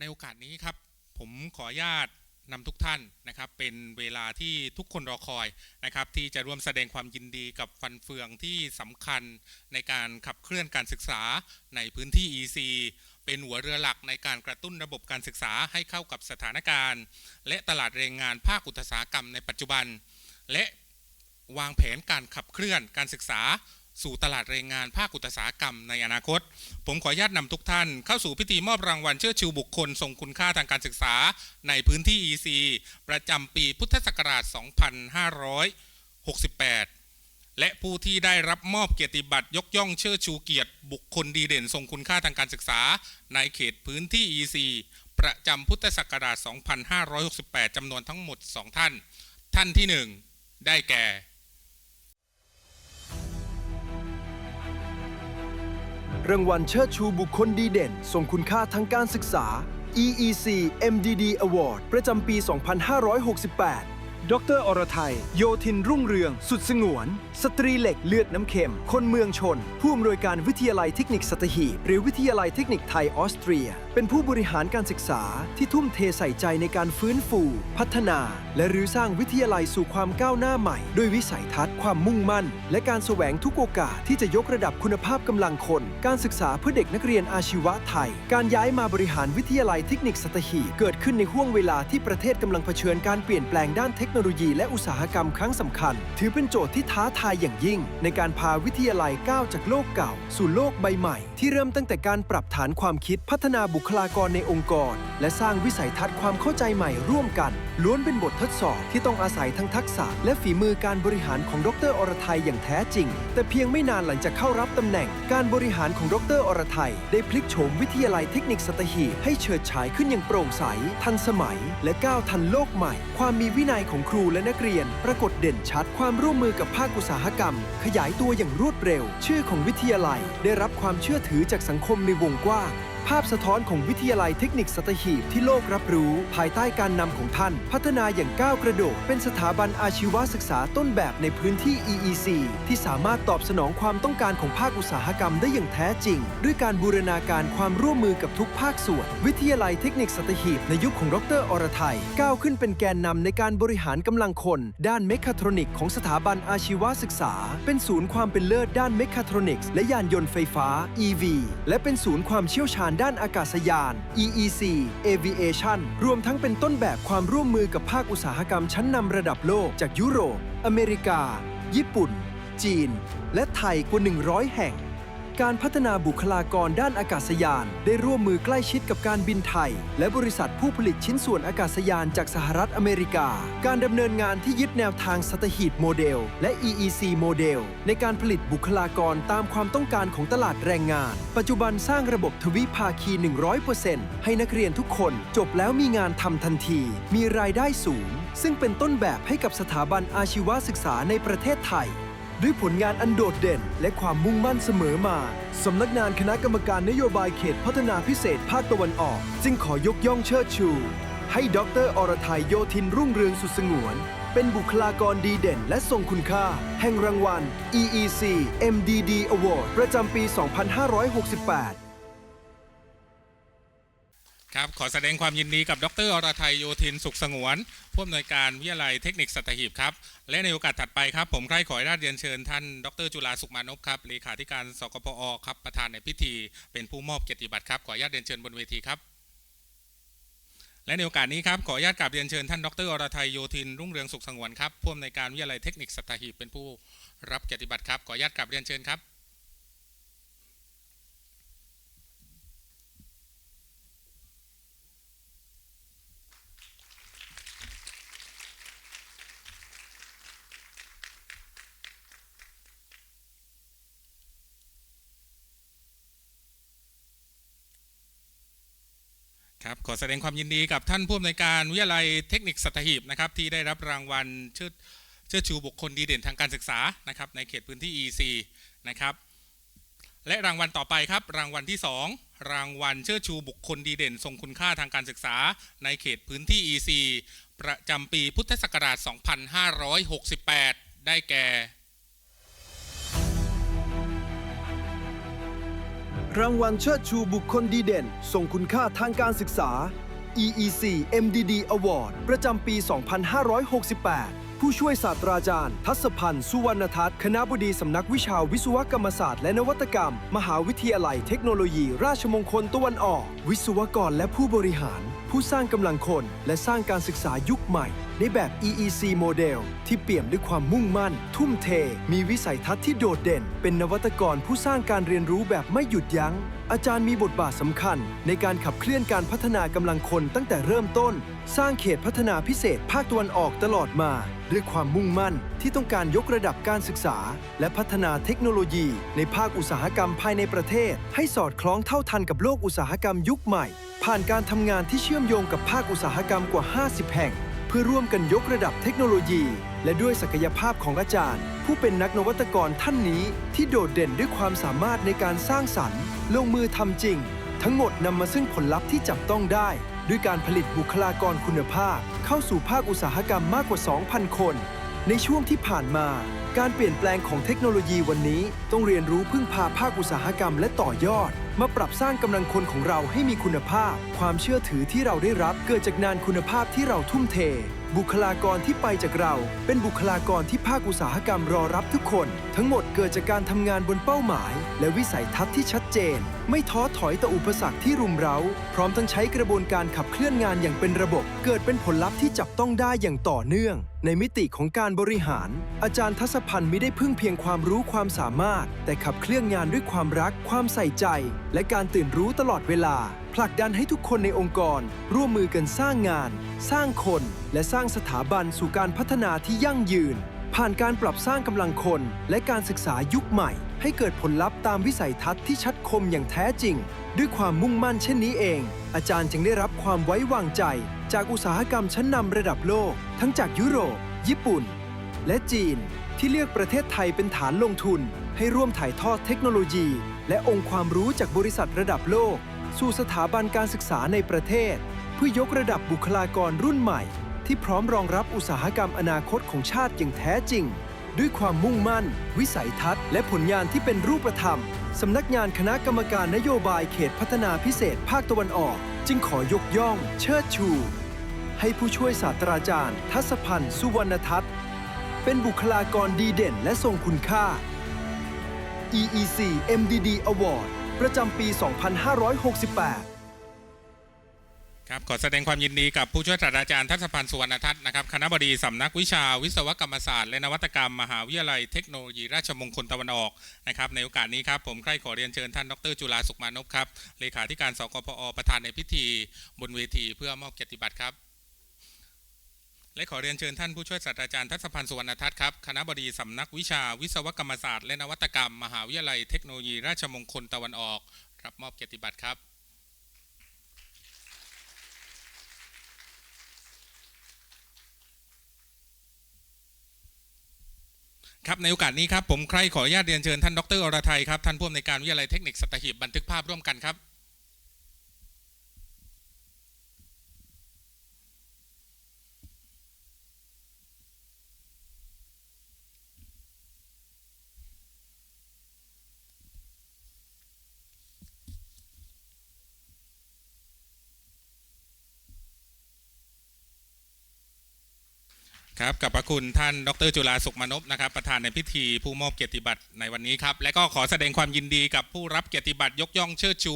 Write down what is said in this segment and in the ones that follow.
ในโอกาสนี้ครับผมขออนุญาตนำทุกท่านนะครับเป็นเวลาที่ทุกคนรอคอยนะครับที่จะร่วมแสดงความยินดีกับฟันเฟืองที่สำคัญในการขับเคลื่อนการศึกษาในพื้นที่ EC เป็นหัวเรือหลักในการกระตุ้นระบบการศึกษาให้เข้ากับสถานการณ์ และตลาดแรงงานภาคอุตสาหกรรมในปัจจุบัน และวางแผนการขับเคลื่อนการศึกษา สู่ตลาดแรงงานภาคอุตสาหกรรมในอนาคต ผมขออนุญาตนำทุกท่าน เข้าสู่พิธีมอบรางวัลเชิดชูบุคคลทรงคุณค่าทางการศึกษาในพื้นที่ EC ประจำปีพุทธศักราช 2568และผู้ที่ได้รับมอบเกียรติบัตรยกย่องเชิดชูเกียรติบุคคลดีเด่นทรงคุณค่าทางการศึกษา ในเขตพื้นที่ EC ประจำพุทธศักราช 2568 จำนวนทั้งหมด 2 ท่าน ท่านที่ 1 ได้แก่ รางวัลเชิดชูบุคคลดีเด่น ทรงคุณค่าทางการศึกษา EEC MDD Award ประจำปี 2568 ดร อรไทย โยธินรุ่งเรือง สุดสงวน สตรีเหล็กเลือดน้ำเค็ม คนเมืองชน ผู้อำนวยการวิทยาลัยเทคนิคสัตหีบหรือวิทยาลัยเทคนิคไทยออสเตรีย เป็นผู้บริหารการศึกษาที่ทุ่มเทใส่ใจในการฟื้นฟู พัฒนา และรื้อสร้างวิทยาลัยสู่ความก้าวหน้าใหม่ ด้วยวิสัยทัศน์ความมุ่งมั่น และการแสวงทุกโอกาสที่จะยกระดับคุณภาพกำลังคน การศึกษาเพื่อเด็กนักเรียนอาชีวะไทย การย้ายมาบริหารวิทยาลัยเทคนิคสัตหีบเกิดขึ้นในห่วงเวลาที่ประเทศกำลังเผชิญการเปลี่ยนแปลงด้านเทคโนโลยีและอุตสาหกรรมครั้งสำคัญ ถือเป็นโจทย์ที่ท้าทายอย่างยิ่ง ในการพาวิทยาลัยก้าวจากโลกเก่า สู่โลกใบใหม่ ที่เริ่มตั้งแต่การปรับฐานความคิดพัฒนาบุคลากรในองค์กร และสร้างวิสัยทัศน์ความเข้าใจใหม่ร่วมกัน ล้วนเป็นบททดสอบที่ต้องอาศัยทั้งทักษะ และฝีมือการบริหารของดรอรไทยอย่างแท้จริง แต่เพียงไม่นานหลังจากเข้ารับตำแหน่ง การบริหารของดรอรไทย ได้พลิกโฉมวิทยาลัยเทคนิคสัตหีบให้เฉิดฉายขึ้นอย่างโปร่งใส ทันสมัย และก้าวทันโลกใหม่ ความมีวินัยของครูและนักเรียน ปรากฏเด่นชัดความร่วมมือกับภาคอุตสาหกรรม ขยายตัวอย่างรวดเร็ว ชื่อของวิทยาลัย ได้รับความเชื่อถือจากสังคมในวงกว้าง ภาพสะท้อนของวิทยาลัยเทคนิคสัตหีบที่โลกรับรู้ ภายใต้การนำของท่าน พัฒนาอย่างก้าวกระโดด เป็นสถาบันอาชีวศึกษาต้นแบบในพื้นที่ EEC ที่สามารถตอบสนองความต้องการของภาคอุตสาหกรรมได้อย่างแท้จริง ด้วยการบูรณาการความร่วมมือกับทุกภาคส่วน วิทยาลัยเทคนิคสัตหีบในยุคของดรอรไทยก้าวขึ้นเป็นแกนนำในการบริหารกำลังคน ด้านเมคคาทรอนิกของสถาบันอาชีวศึกษา เป็นศูนย์ความเป็นเลิศด้านเมคาทรอนิกส์และยานยนต์ไฟฟ้า EV และเป็นศูนย์ความเชี่ยวชาญด้านอากาศยาน EEC Aviation รวมทั้งเป็นต้นแบบความร่วมมือกับภาคอุตสาหกรรมชั้นนำระดับโลกจากยุโรป อเมริกา ญี่ปุ่น จีน และไทยกว่า 100 แห่ง การพัฒนาบุคลากรด้านอากาศยาน ได้ร่วมมือใกล้ชิดกับการบินไทย และบริษัทผู้ผลิตชิ้นส่วนอากาศยานจากสหรัฐอเมริกา การดำเนินงานที่ยึดแนวทางสตหีบโมเดล และ EEC โมเดล ในการผลิตบุคลากรตามความต้องการของตลาดแรงงาน ปัจจุบันสร้างระบบทวิภาคี 100%ให้นักเรียนทุกคนจบแล้วมีงานทำทันที มีรายได้สูง ซึ่งเป็นต้นแบบให้กับสถาบันอาชีวศึกษาในประเทศไทย ด้วยผลงานอันโดดเด่น และความมุ่งมั่นเสมอมา สำนักงานคณะกรรมการนโยบายเขตพัฒนาพิเศษภาคตะวันออก จึงขอยกย่องเชิดชู ให้ดรอรไทยโยธินรุ่งเรืองสุดสงวน เป็นบุคลากรดีเด่นและทรงคุณค่า แห่งรางวัล EEC MDD Award ประจำปี 2568 ครับขอแสดงความยินดีกับดรอรไทยโยธินสุขสงวนผู้อำนวยการวิทยาลัยเทคนิคสัตหีบครับและในโอกาสถัดไปครับ ผมใคร่ขอให้ราชเรียนเชิญท่านดรจุฬาสุขมานพครับเลขาธิการสกปอครับประธานในพิธี เป็นผู้มอบเกียรติบัตรครับขออนุญาตเรียนเชิญบนเวทีครับ และในโอกาสนี้ครับขออนุญาตกราบเรียนเชิญท่านดรอรไทยโยธินรุ่งเรืองสุขสงวนครับผู้อำนวยการวิทยาลัยเทคนิคสัตหีบเป็นผู้รับเกียรติบัตรครับขออนุญาตกราบเรียนเชิญครับ ครับขอแสดงความยินดีกับท่านผู้อำนวยการวิทยาลัยเทคนิคสัตหีบนะครับที่ได้รับรางวัลเชิดเชิดชูบุคคลดีเด่นทางการศึกษานะครับในเขตพื้นที่ EC นะครับและรางวัลต่อไปครับรางวัลที่ 2 รางวัลเชิดชูบุคคลดีเด่น ทรงคุณค่าทางการศึกษา ในเขตพื้นที่ EC ประจำปีพุทธศักราช 2568 ได้แก่ รางวัลเชิดชูบุคคลดีเด่น ทรงคุณค่าทางการศึกษา EEC MDD Award ประจำปี 2568 ผู้ช่วยศาสตราจารย์ ทัศพันธ์สุวรรณทัศน์คณะบดีสำนักวิชาวิศวกรรมศาสตร์และนวัตกรรม มหาวิทยาลัยเทคโนโลยี ราชมงคลตะวันออก วิศวกรและผู้บริหาร ผู้สร้างกำลังคน และสร้างการศึกษายุคใหม่ ในแบบ EEC โมเดลที่เปี่ยมด้วยความมุ่งมั่น ทุ่มเท มีวิสัยทัศน์ที่โดดเด่น เป็นนวัตกรผู้สร้างการเรียนรู้แบบไม่หยุดยัง้ง อาจารย์มีบทบาทสำคัญ ในการขับเคลื่อนการพัฒนากำลังคนตั้งแต่เริ่มต้น สร้างเขตพัฒนาพิเศษภาคตะวันออกตลอดมา ด้วยความมุ่งมั่นที่ต้องการยกระดับการศึกษา และพัฒนาเทคโนโลยี ในภาคอุตสาหกรรมภายในประเทศ ให้สอดคล้องเท่าทันกับโลกอุตสาหกรรมยุคใหม่ ผ่านการทำงานที่เชื่อมโยงกับภาคอุตสาหกรรมกว่า 50 แห่ง เพื่อร่วมกันยกระดับเทคโนโลยี และด้วยศักยภาพของอาจารย์ ผู้เป็นนักนวัตกรท่านนี้ที่โดดเด่นด้วยความสามารถในการสร้างสรรค์ ลงมือทำจริง ทั้งหมดนำมาซึ่งผลลัพธ์ที่จับต้องได้ ด้วยการผลิตบุคลากรคุณภาพ เข้าสู่ภาคอุตสาหกรรมมากกว่า 2,000 คน ในช่วงที่ผ่านมาการเปลี่ยนแปลงของเทคโนโลยีวันนี้ต้องเรียนรู้พึ่งพาภาคอุตสาหกรรมและต่อยอด มาปรับสร้างกำลังคนของเราให้มีคุณภาพ ความเชื่อถือที่เราได้รับเกิดจากงานคุณภาพที่เราทุ่มเท บุคลากรที่ไปจากเรา เป็นบุคลากรที่ภาคอุตสาหกรรมรอรับทุกคน ทั้งหมดเกิดจากการทำงานบนเป้าหมาย และวิสัยทัศน์ที่ชัดเจน ไม่ท้อถอยต่ออุปสรรคที่รุมเร้า พร้อมทั้งใช้กระบวนการขับเคลื่อนงานอย่างเป็นระบบ เกิดเป็นผลลัพธ์ที่จับต้องได้อย่างต่อเนื่อง ในมิติของการบริหาร อาจารย์ทัศพันธ์ไม่ได้พึ่งเพียงความรู้ความสามารถ แต่ขับเคลื่อนงานด้วยความรัก ความใส่ใจ และการตื่นรู้ตลอดเวลา ผลักดันให้ทุกคนในองค์กร ร่วมมือกันสร้างงาน สร้างคน และสร้างสถาบันสู่การพัฒนาที่ยั่งยืน ผ่านการปรับสร้างกำลังคน และการศึกษายุคใหม่ ให้เกิดผลลัพธ์ตามวิสัยทัศน์ที่ชัดคมอย่างแท้จริง ด้วยความมุ่งมั่นเช่นนี้เอง อาจารย์จึงได้รับความไว้วางใจ จากอุตสาหกรรมชั้นนำระดับโลก ทั้งจากยุโรป ญี่ปุ่น และจีน ที่เลือกประเทศไทยเป็นฐานลงทุน ให้ร่วมถ่ายทอดเทคโนโลยี และองค์ความรู้จากบริษัทระดับโลก สู่สถาบันการศึกษาในประเทศ เพื่อยกระดับบุคลากรรุ่นใหม่ ที่พร้อมรองรับอุตสาหกรรมอนาคตของชาติอย่างแท้จริง ด้วยความมุ่งมั่น วิสัยทัศน์ และผลงานที่เป็นรูปธรรม สำนักงานคณะกรรมการนโยบายเขตพัฒนาพิเศษภาคตะวันออก จึงขอยกย่อง เชิดชู ให้ผู้ช่วยศาสตราจารย์ ทัศพันธ์สุวรรณทัศน์เป็นบุคลากรดีเด่นและทรงคุณค่า EEC MDD Award ประจำปี 2568ครับขอแสดงความยินดีกับผู้ช่วยศาสตราจารย์ทัศพันธ์สุวรรณทัศน์นะครับคณะบดีสำนักวิชาวิศวกรรมศาสตร์และนวัตกรรม มหาวิทยาลัยเทคโนโลยีราชมงคลตะวันออกนะครับในโอกาสนี้ครับผมใคร่ขอเรียนเชิญท่านดรจุฬาสุขมานพครับเลขาธิการสกพอประธานในพิธี บนเวทีเพื่อมอบเกียรติบัตรครับ และขอเรียนเชิญท่านผู้ช่วยศาสตราจารย์ทัศพันธ์สุวรรณทัศน์ครับ คณะบดีสำนักวิชาวิศวกรรมศาสตร์และนวัตกรรม มหาวิทยาลัยเทคโนโลยีราชมงคลตะวันออก รับมอบเกียรติบัตรครับ ครับในโอกาสนี้ครับผมใครขออนุญาตเรียนเชิญท่านดรอรไทยครับท่านผู้อำนวยการวิทยาลัยเทคนิคสัตหีบบันทึกภาพร่วมกันครับ ครับกับพระคุณท่านดรจุฬาสุขมนพนะครับ ประธานในพิธีผู้มอบเกียรติบัตรในวันนี้ครับ และก็ขอแสดงความยินดีกับผู้รับเกียรติบัตรยกย่องเชิดชู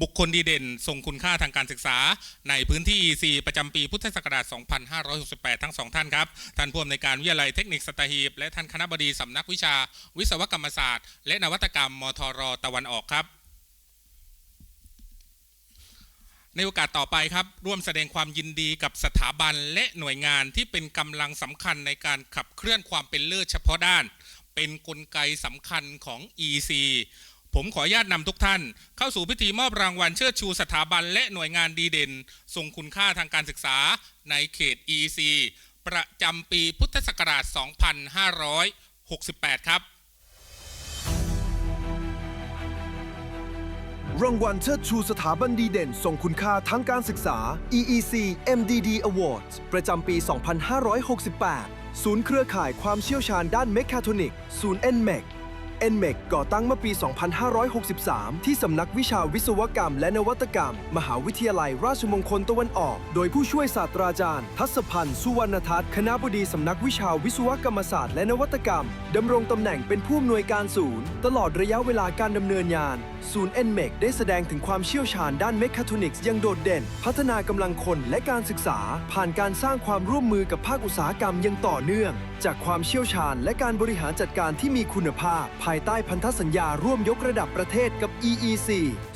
บุคคลดีเด่น ทรงคุณค่าทางการศึกษา ในพื้นที่ EC ประจำปีพุทธศักราช 2568 ทั้งสองท่านครับ ท่านผู้อำนวยการวิทยาลัยเทคนิคสตหีบ และท่านคณะบดีสำนักวิชา วิศวกรรมศาสตร์ และนวัตกรรมมทรตะวันออกครับ ในโอกาสต่อไปครับร่วมแสดงความยินดีกับสถาบันและหน่วยงานที่เป็นกำลังสำคัญในการขับเคลื่อนความเป็นเลิศเฉพาะด้าน เป็นนกลไกสำคัญของ EC ผมขออนุญาตนำทุกท่าน เข้าสู่พิธีมอบรางวัลเชิดชูสถาบันและหน่วยงานดีเด่น ทรงคุณค่าทางการศึกษาในเขต EC ประจำปีพุทธศักราช 2568 ครับ รางวัลเชิดชูสถาบันดีเด่นส่งคุณค่าทั้งการศึกษา EEC MDD Awards ประจำปี 2568 ศูนย์เครือข่ายความเชี่ยวชาญด้านเมคาทรอนิกศูนย์ NMEC NMEC ก่อตั้งเมื่อปี 2563 ที่สำนักวิชาวิศวกรรมและนวัตกรรม มหาวิทยาลัยราชมงคลตะวันออก โดยผู้ช่วยศาสตราจารย์ ทัศพันธ์สุวรรณทัศน์คณะบดีสำนักวิชาวิศวกรรมศาสตร์และนวัตกรรมดำรงตำแหน่งเป็นผู้อำนวยการศูนย์ ตลอดระยะเวลาการดำเนินงาน ศูนย์ NMEC ได้แสดงถึงความเชี่ยวชาญด้านเมคาทรอนิกส์ย่างโดดเด่น พัฒนากำลังคนและการศึกษา ผ่านการสร้างความร่วมมือกับภาคอุตสาหกรรมย่างต่อเนื่อง จากความเชี่ยวชาญและการบริหารจัดการที่มีคุณภาพ ภายใต้พันธสัญญาร่วมยกระดับประเทศกับ EEC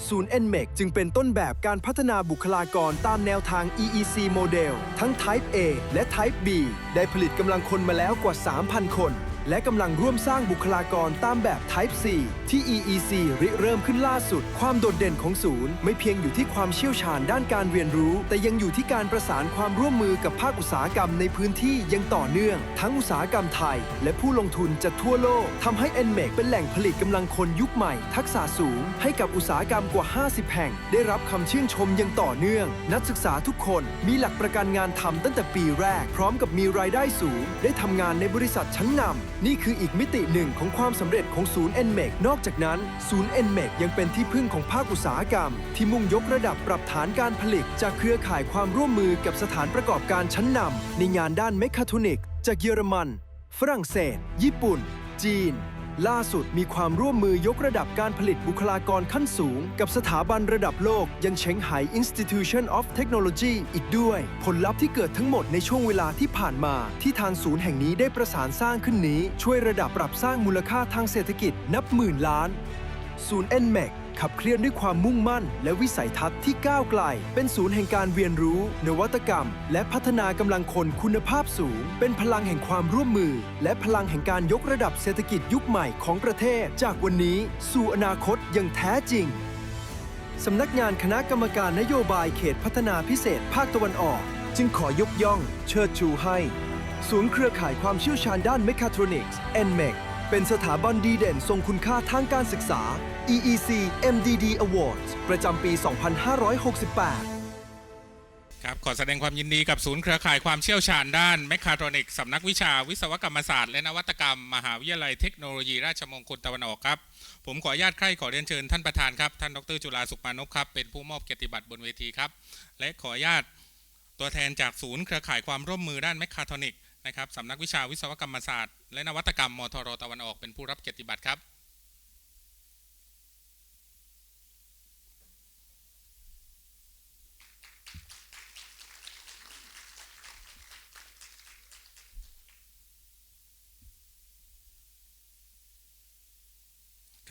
ศูนย์ NMEC จึงเป็นต้นแบบการพัฒนาบุคลากรตามแนวทาง EEC โมเดลทั้ง Type A และ Type B ได้ผลิตกำลังคนมาแล้วกว่า 3,000 คน และกำลังร่วมสร้างบุคลากรตามแบบ Type C ที่ EEC ริเริ่มขึ้นล่าสุด ความโดดเด่นของศูนย์ ไม่เพียงอยู่ที่ความเชี่ยวชาญด้านการเรียนรู้ แต่ยังอยู่ที่การประสานความร่วมมือกับภาคอุตสาหกรรมในพื้นที่ยังต่อเนื่อง ทั้งอุตสาหกรรมไทย และผู้ลงทุนจากทั่วโลกทำให้ NMEC เป็นแหล่งผลิตกำลังคนยุคใหม่ ทักษะสูง ให้กับอุตสาหกรรมกว่า 50 แห่ง ได้รับคำชื่นชมย่างต่อเนื่อง นักศึกษาทุกคนมีหลักประกันงานทำตั้งแต่ปีแรก พร้อมกับมีรายได้สูง ได้ทำงานในบริษัทชั้นนำนี่คืออีกมิติหนึ่งของความสำเร็จของศูนย์ NMEC นอกจากนั้นศูนย์ NMEC ยังเป็นที่พึ่งของภาคอุตสาหกรรม ที่มุ่งยกระดับปรับฐานการผลิต จากเครือข่ายความร่วมมือกับสถานประกอบการชั้นนำในงานด้านเมคาทรอนิก จากเยอรมัน ฝรั่งเศส ญี่ปุ่น จีน ล่าสุดมีความร่วมมือยกระดับการผลิตบุคลากรขั้นสูง กับสถาบันระดับโลกยังเชงไห่ Institution of Technology อีกด้วย ผลลัพธ์ที่เกิดทั้งหมดในช่วงเวลาที่ผ่านมา ที่ทางศูนย์แห่งนี้ได้ประสานสร้างขึ้นนี้ ช่วยระดับปรับสร้างมูลค่าทางเศรษฐกิจนับหมื่นล้านศูนย์ NMEC ขับเคลื่อนด้วยความมุ่งมั่น และวิสัยทัศน์ที่ก้าวไกล เป็นศูนย์แห่งการเรียนรู้ นวัตกรรม และพัฒนากำลังคนคุณภาพสูง เป็นพลังแห่งความร่วมมือ และพลังแห่งการยกระดับเศรษฐกิจยุคใหม่ของประเทศ จากวันนี้สู่อนาคตอย่างแท้จริงสำนักงานคณะกรรมการนโยบายเขตพัฒนาพิเศษภาคตะวันออก จึงขอยกย่อง เชิดชูให้ ศูนย์เครือข่ายความเชี่ยวชาญด้านเมคาทรอนิกส์ NMEC เป็นสถาบันดีเด่นทรงคุณค่าทางการศึกษา EEC MDD Awards ประจำปี 2568ครับขอแสดงความยินดีกับศูนย์เครือข่ายความเชี่ยวชาญด้านแมคคาทรอนิกส์สำนักวิชาวิศวกรรมศาสตร์และนวัตกรรม มหาวิทยาลัยเทคโนโลยีราชมงคลตะวันออกครับ ผมขออนุญาตใคร่ขอเรียนเชิญท่านประธานครับ ท่านดรจุฬาสุขมานพครับ เป็นผู้มอบเกียรติบัตรบนเวทีครับ และขออนุญาตตัวแทนจากศูนย์เครือข่ายความร่วมมือด้านแมคคาทรอนิกส์นะครับสำนักวิชาวิศวกรรมศาสตร์และนวัตกรรมมทรตะวันออกเป็นผู้รับเกียรติบัตรครับ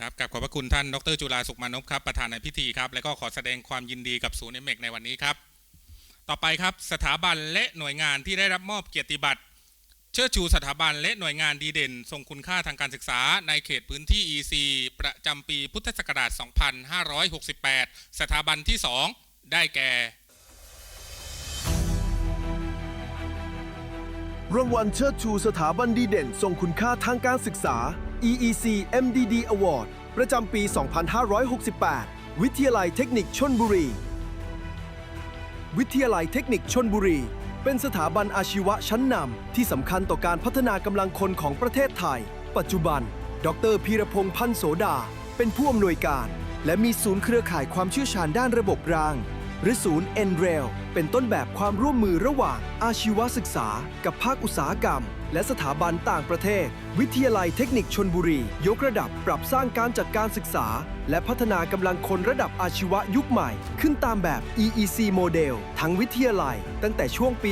ครับกับขอบพระคุณท่านดรจุฬาสุขมานพครับประธานในพิธีครับ และก็ขอแสดงความยินดีกับศูนย์เอเมกในวันนี้ครับ ต่อไปครับสถาบันและหน่วยงานที่ได้รับมอบเกียรติบัตรเชิดชูสถาบันและหน่วยงานดีเด่น ทรงคุณค่าทางการศึกษา ในเขตพื้นที่ EC ประจำปีพุทธศักราช 2568 สถาบันที่ 2 ได้แก่ รางวัลเชิดชูสถาบันดีเด่น ทรงคุณค่าทางการศึกษา EEC MDD Award ประจำปี 2568 วิทยาลัยเทคนิคชนบุรี วิทยาลัยเทคนิคชนบุรี เป็นสถาบันอาชีวะชั้นนำที่สำคัญต่อการพัฒนากำลังคนของประเทศไทย ปัจจุบัน ดรพีรพงษ์พันธ์โสดา เป็นผู้อำนวยการ และมีศูนย์เครือข่ายความเชี่ยวชาญด้านระบบราง หรือศูนย์ n r a i l เป็นต้นแบบความร่วมมือระหว่างอาชีวศึกษา กับภาคอุตสาหกรรม และสถาบันต่างประเทศ วิทยาลัยเทคนิคชนบุรี ยกระดับปรับสร้างการจัดการศึกษา และพัฒนากำลังคนระดับอาชีวะยุคใหม่ ขึ้นตามแบบ EEC โมเดลทั้งวิทยาลัย ตั้งแต่ช่วงปี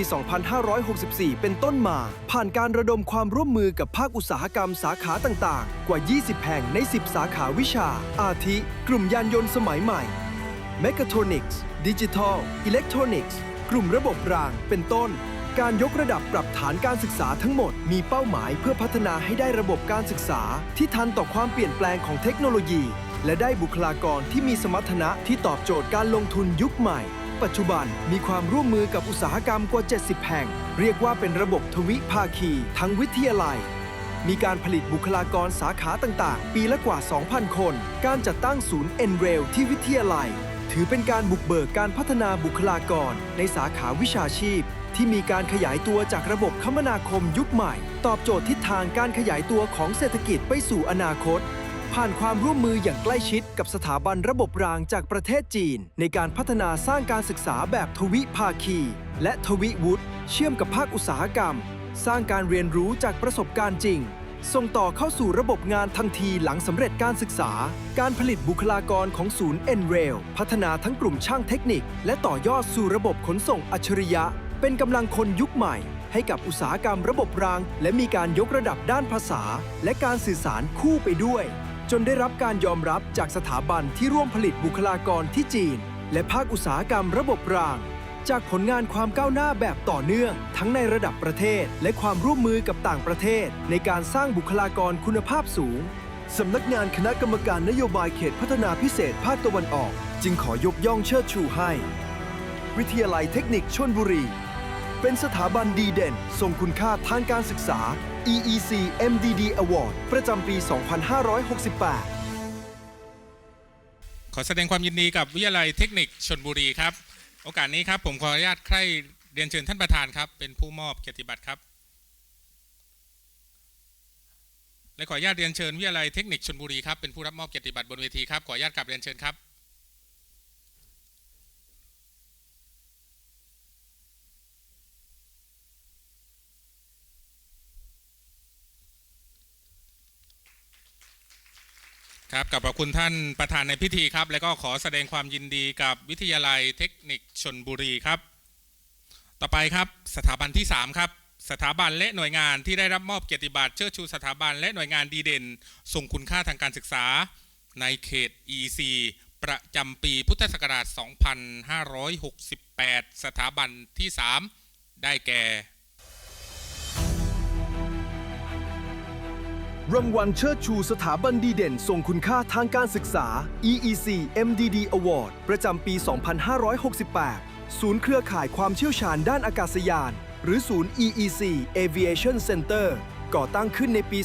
2564 เป็นต้นมา ผ่านการระดมความร่วมมือกับภาคอุตสาหกรรมสาขาต่างๆ กว่า 20 แห่งใน 10 สาขาวิชา อาทิ กลุ่มยานยนต์สมัยใหม่เมกาทรอนิกส์ดิจิทัลอิเล็กทรอนิกส์กลุ่มระบบราง เป็นต้น การยกระดับปรับฐานการศึกษาทั้งหมด มีเป้าหมายเพื่อพัฒนาให้ได้ระบบการศึกษา ที่ทันต่อความเปลี่ยนแปลงของเทคโนโลยี และได้บุคลากรที่มีสมรรถนะที่ตอบโจทย์การลงทุนยุคใหม่ ปัจจุบันมีความร่วมมือกับอุตสาหกรรมกว่า 70 แห่ง เรียกว่าเป็นระบบทวิภาคี ทั้งวิทยาลัย มีการผลิตบุคลากรสาขาต่างๆ ปีละกว่า 2,000 คน การจัดตั้งศูนย์ n r a i l ที่วิทยาลัย ถือเป็นการบุกเบิกการพัฒนาบุคลากรในสาขาวิชาชีพ ที่มีการขยายตัวจากระบบคมนาคมยุคใหม่ ตอบโจทย์ทิศทางการขยายตัวของเศรษฐกิจไปสู่อนาคต ผ่านความร่วมมืออย่างใกล้ชิดกับสถาบันระบบรางจากประเทศจีน ในการพัฒนาสร้างการศึกษาแบบทวิภาคี และทวิวุฒิเชื่อมกับภาคอุตสาหกรรม สร้างการเรียนรู้จากประสบการณ์จริง ส่งต่อเข้าสู่ระบบงานทันทีหลังสำเร็จการศึกษา การผลิตบุคลากรของศูนย์ n r a i l พัฒนาทั้งกลุ่มช่างเทคนิค และต่อยอดสู่ระบบขนส่งอัจฉริยะ เป็นกำลังคนยุคใหม่ ให้กับอุตสาหกรรมระบบราง และมีการยกระดับด้านภาษา และการสื่อสารคู่ไปด้วย จนได้รับการยอมรับจากสถาบันที่ร่วมผลิตบุคลากรที่จีน และภาคอุตสาหกรรมระบบราง จากผลงานความก้าวหน้าแบบต่อเนื่อง ทั้งในระดับประเทศ และความร่วมมือกับต่างประเทศ ในการสร้างบุคลากรคุณภาพสูงสำนักงานคณะกรรมการนโยบายเขตพัฒนาพิเศษภาคตะวันออก จึงขอยกย่องเชิดชูให้ วิทยาลัยเทคนิคชลบุรี เป็นสถาบันดีเด่น ทรงคุณค่าทางการศึกษา EEC MDD Award ประจำปี 2568 ขอแสดงความยินดีกับวิทยาลัยเทคนิคชนบุรีครับ โอกาสนี้ครับผมขออนุญาตใคร่เรียนเชิญท่านประธานครับ เป็นผู้มอบเกียรติบัตรครับ และขออนุญาตเรียนเชิญวิทยาลัยเทคนิคชนบุรีครับเป็นผู้รับมอบเกียรติบัตรบนเวทีครับขออนุญาตกลับเรียนเชิญครับ ครับกับขอบคุณท่านประธานในพิธีครับ และก็ขอแสดงความยินดีกับวิทยาลัยเทคนิคชนบุรีครับ ต่อไปครับสถาบันที่ 3 ครับ สถาบันและหน่วยงานที่ได้รับมอบเกียรติบัตรเชิดชูสถาบันและหน่วยงานดีเด่นทรงคุณค่าทางการศึกษา ในเขต EC ประจำปีพุทธศักราช 2568 สถาบันที่ 3 ได้แก่ รางวัลเชิดชูสถาบันดีเด่นทรงคุณค่าทางการศึกษา EEC MDD Award ประจำปี 2568 ศูนย์เครือข่ายความเชี่ยวชาญด้านอากาศยาน หรือศูนย์ EEC Aviation Center ก่อตั้งขึ้นในปี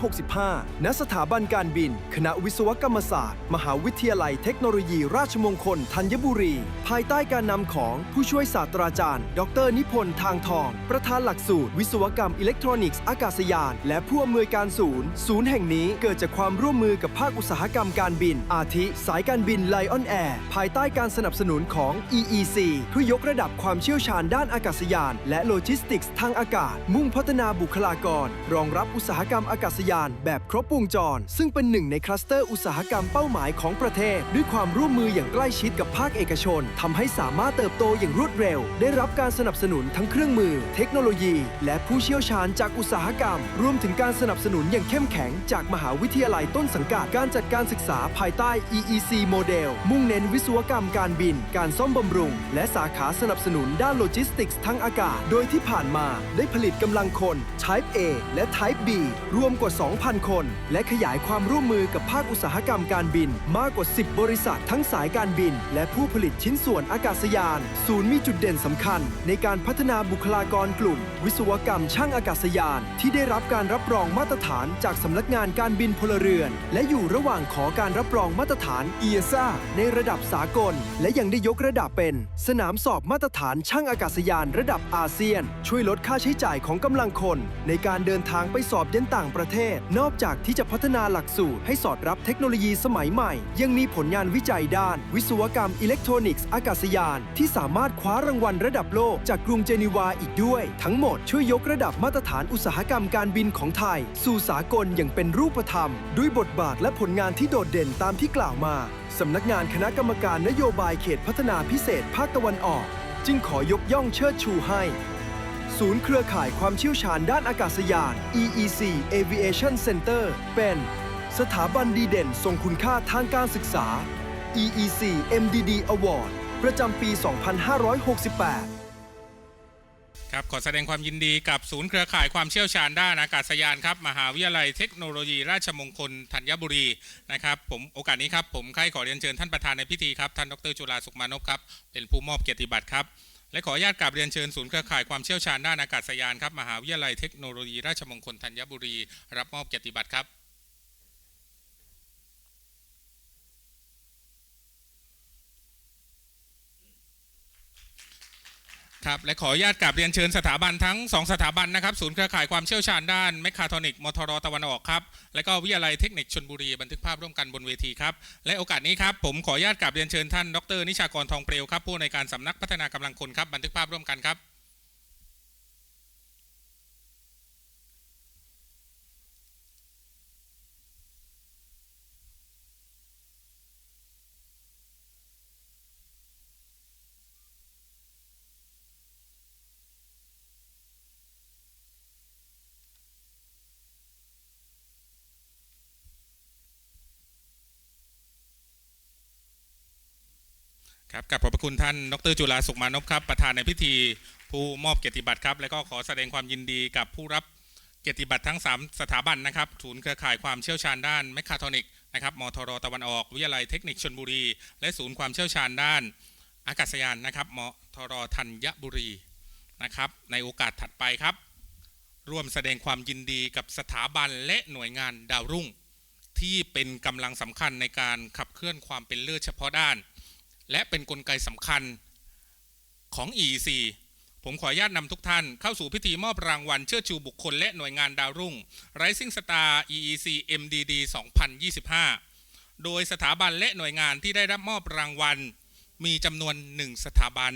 2565 ณ สถาบันการบิน คณะวิศวกรรมศาสตร์ มหาวิทยาลัยเทคโนโลยี ราชมงคล ธัญบุรี ภายใต้การนำของผู้ช่วยศาสตราจารย์ ดร นิพนธ์ทางทอง ประธานหลักสูตร วิศวกรรมอิเล็กทรอนิกส์อากาศยาน และผู้อำนวยการศูนย์ ศูนย์แห่งนี้เกิดจากความร่วมมือกับภาคอุตสาหกรรมการบิน อาทิ สายการบินไลออนแอร์ภายใต้การสนับสนุนของ EEC เพื่อยกระดับความเชี่ยวชาญด้านอากาศยาน และโลจิสติกส์ทางอากาศ มุ่งพัฒนาบุคลากรรองรับอุตสาหกรรมอากาศยานแบบครบวงจร ซึ่งเป็นหนึ่งในคลัสเตอร์อุตสาหกรรมเป้าหมายของประเทศ ด้วยความร่วมมืออย่างใกล้ชิดกับภาคเอกชนทำให้สามารถเติบโตอย่างรวดเร็ว ได้รับการสนับสนุนทั้งเครื่องมือ เทคโนโลยี และผู้เชี่ยวชาญจากอุตสาหกรรม รวมถึงการสนับสนุนอย่างเข้มแข็ง จากมหาวิทยาลัยต้นสังกัดการจัดการศึกษาภายใต้ EEC โมเดลมุ่งเน้นวิศวกรรมการบิน การซ่อมบำรุง และสาขาสนับสนุนด้านโลจิสติกส์ทั้งอากาศ โดยที่ผ่านมาได้ผลิตกำลังคน Type A และ Type B รวมกว่า 2,000 คน และขยายความร่วมมือกับภาคอุตสาหกรรมการบิน มากกว่า 10 บริษัททั้งสายการบิน และผู้ผลิตชิ้นส่วนอากาศยาน ศูนย์มีจุดเด่นสำคัญ ในการพัฒนาบุคลากรกลุ่ม วิศวกรรมช่างอากาศยาน ที่ได้รับการรับรองมาตรฐานจากสำนักงานการบินพลเรือน และอยู่ระหว่างขอการรับรองมาตรฐาน EASA ในระดับสากล และยังได้ยกระดับเป็น สนามสอบมาตรฐานช่างอากาศยานระดับอาเซียน ช่วยลดค่าใช้จ่ายของกำลังคน ในการการเดินทางไปสอบเยนต่างประเทศ นอกจากที่จะพัฒนาหลักสูตรให้สอดรับเทคโนโลยีสมัยใหม่ ยังมีผลงานวิจัยด้าน วิศวกรรมอิเล็กทรอนิกส์อากาศยาน ที่สามารถคว้ารางวัลระดับโลกจากกรุงเจนีวาอีกด้วย ทั้งหมดช่วยยกระดับมาตรฐานอุตสาหกรรมการบินของไทย สู่สากลอย่างเป็นรูปธรรม ด้วยบทบาทและผลงานที่โดดเด่นตามที่กล่าวมาสำนักงานคณะกรรมการนโยบายเขตพัฒนาพิเศษภาคตะวันออก จึงขอยกย่องเชิดชูให้ ศูนย์เครือข่ายความเชี่ยวชาญด้านอากาศยาน EEC Aviation Center เป็น สถาบันดีเด่นทรงคุณค่าทางการศึกษา EEC MDD Award ประจำปี 2568ครับขอแสดงความยินดีกับศูนย์เครือข่ายความเชี่ยวชาญด้านอากาศยานครับมหาวิทยาลัยเทคโนโลยีราชมงคลธัญบุรีนะครับผมโอกาสนี้ครับผมใครขอเรียนเชิญท่านประธานในพิธีครับท่านดรจุฬาสุขมานพครับเป็นผู้มอบเกียรติบัตรครับ และขออนุญาตกราบเรียนเชิญศูนย์เครือข่ายความเชี่ยวชาญด้านอากาศยานครับมหาวิทยาลัยเทคโนโลยีราชมงคลธัญบุรี รับมอบเกียรติบัตรครับ ครับและขออนุญาตกราบเรียนเชิญสถาบันทั้ง 2 สถาบันนะครับศูนย์เครือข่ายความเชี่ยวชาญด้านแมคคาทรอนิกมทรตะวันออกครับและก็วิทยาลัยเทคนิคชนบุรีบันทึกภาพร่วมกันบนเวทีครับและโอกาสนี้ครับผมขออนุญาตกราบเรียนเชิญท่านดร นิชากรทองเปลวครับผู้ในการสำนักพัฒนากำลังคนครับบันทึกภาพร่วมกันครับ ครับกับขอบพระคุณท่านดรจุฬาสุขมานพครับ ประธานในพิธีผู้มอบเกียรติบัตรครับ และก็ขอแสดงความยินดีกับผู้รับเกียรติบัตรทั้ง 3 สถาบันนะครับศูนย์เครือข่ายความเชี่ยวชาญด้านแมคคาทรอนิกนะครับมทรตะวันออกวิทยาลัยเทคนิคชนบุรี และศูนย์ความเชี่ยวชาญด้าน อากาศยานนะครับมทรธัญบุรีนะครับ ในโอกาสถัดไปครับ ร่วมแสดงความยินดีกับสถาบันและหน่วยงานดาวรุ่ง ที่เป็นกำลังสำคัญในการขับเคลื่อนความเป็นเลิศเฉพาะด้าน และเป็นนกลไกสำคัญของ EEC ผมขออนุญาตนำทุกท่านเข้าสู่พิธีมอบรางวัลเชิดชูบุคคลและหน่วยงานดาวรุ่ง Rising Star EEC MDD 2025 โดยสถาบันและหน่วยงานที่ได้รับมอบรางวัล มีจำนวน 1 สถาบัน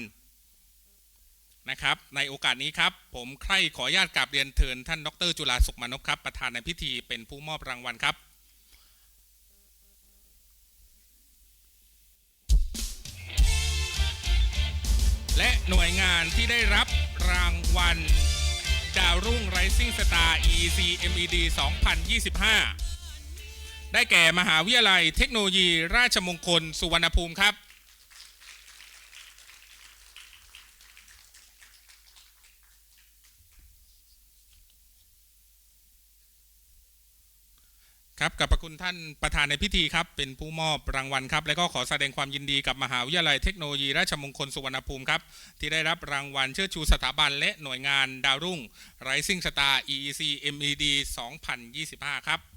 นะครับในโอกาสนี้ครับ ผมใคร่ขออนุญาตกราบเรียนเทินท่านดรจุฬาสุขมานพครับ ประธานในพิธีเป็นผู้มอบรางวัลครับ และหน่วยงานที่ได้รับรางวัล ดาวรุ่ง Rising Star EEC MED 2025 ได้แก่มหาวิทยาลัยเทคโนโลยีราชมงคลสุวรรณภูมิครับ ครับกับประคุณท่านประธานในพิธีครับ เป็นผู้มอบรางวัลครับ และก็ขอแสดงความยินดีกับมหาวิทยาลัยเทคโนโลยีราชมงคลสุวรรณภูมิครับ ที่ได้รับรางวัลเชิดชูสถาบันและหน่วยงานดาวรุ่ง Rising Star EEC MED 2025 ครับ